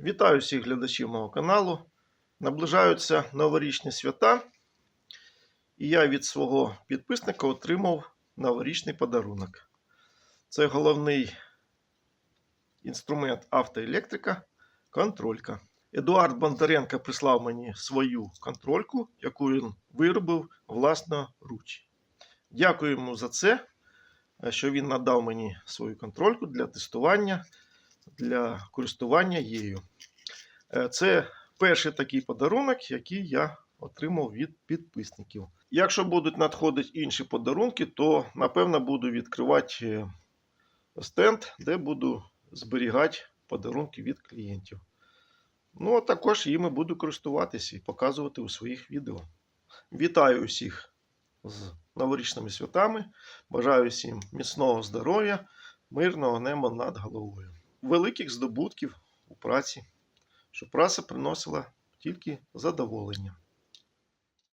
Вітаю всіх глядачів мого каналу. Наближаються новорічні свята, і я від свого підписника отримав новорічний подарунок. Це головний інструмент автоелектрика контролька. Едуард Бондаренко прислав мені свою контрольку, яку він виробив власноруч. Дякую йому за це, що він надав мені свою контрольку для тестування для користування її. Е, Це перший такий подарунок, який я отримав від підписників. Якщо будуть надходити інші подарунки, то напевно буду відкривати е, стенд, де буду зберігати подарунки від клієнтів. Ну, а також їми буду користуватися і показувати у своїх відео. Вітаю усіх з новорічними святами. Бажаю всім міцного здоров'я, мирного неба над головою великих здобутків у праці, що праця приносила тільки задоволення.